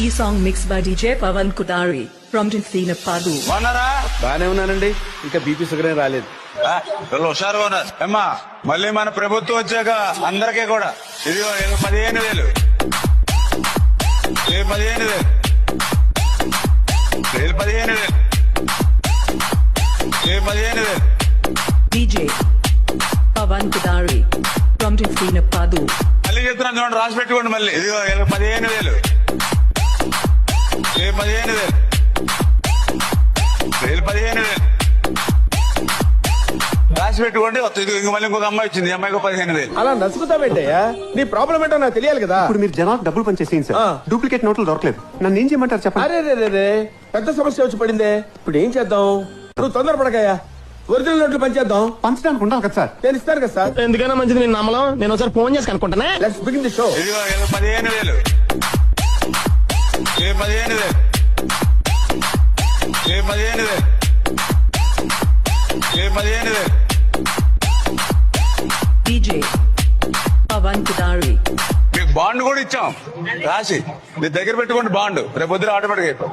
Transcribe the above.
ఈ song mix by DJ Pavan కుదారి from టిన్సీన పదు. బాగున్నారా? బానే ఉన్నానండి. ఇంకా బీపీ షుగర్ ఏం రాలేదు. ఉన్నారు. అమ్మా మళ్ళీ మన ప్రభుత్వం వచ్చాక అందరికీ కూడా. ఇది పదిహేను వేలు. ఇది పదిహేను వేలు. ఇది పదిహేను వేలు. ఇది పదిహేను వేలు. డీజే పవన్ కుదారి ఫ్రమ్ టిన్సీన పదు. మళ్ళీ చెప్తున్నాను చూడండి రాసి పెట్టుకోండి మళ్ళీ. ఇది ఇది పదిహేను వేలు. ఇది పదిహేను వేలు. ఇది పదిహేను వేలు. రాసి పెట్టుకోండి ఇంక మళ్ళీ ఇంకొక అమ్మాయి వచ్చింది. ఈ అమ్మాయికి పదిహేను వేలు. అలా నసుకుతావేంటయ్యా నీ ప్రాబ్లం ఏంటో నాకు తెలియాలి కదా. ఇప్పుడు మీరు జనాలకు డబ్బులు పనిచేసేయండి సార్. ఆ. డూప్లికేట్ నోట్లు దొరకలేదు. నన్ను ఏం చేయమంటారు చెప్పండి? అరే రే రే రే. పెద్ద సమస్య వచ్చి పడిందే. ఇప్పుడు ఏం చేద్దాం? నువ్వు తొందరపడకయ్యా. ఒరిజినల్ నోట్లు పనిచేద్దాం పంచడానికి ఉండాలి కదా సార్. నేను ఇస్తాను కదా సార్. ఎందుకైనా మంచిది నేను నమ్మలం? నేను ఒకసారి ఫోన్ చేసి కనుక్కుంటానే. లెట్స్ బిగిన్ ది షో పదిహేను వేలు. ఇది పదిహేను వేలు ఇది పదిహేను వేలు ఇది పదిహేను వేలు డీజే పవన్ కుదారి మీకు బాండ్ కూడా ఇచ్చాం. రాసి మీ దగ్గర పెట్టుకోండి బాండ్ రేపు పొద్దున ఆటోమేటిక్ అయిపోయి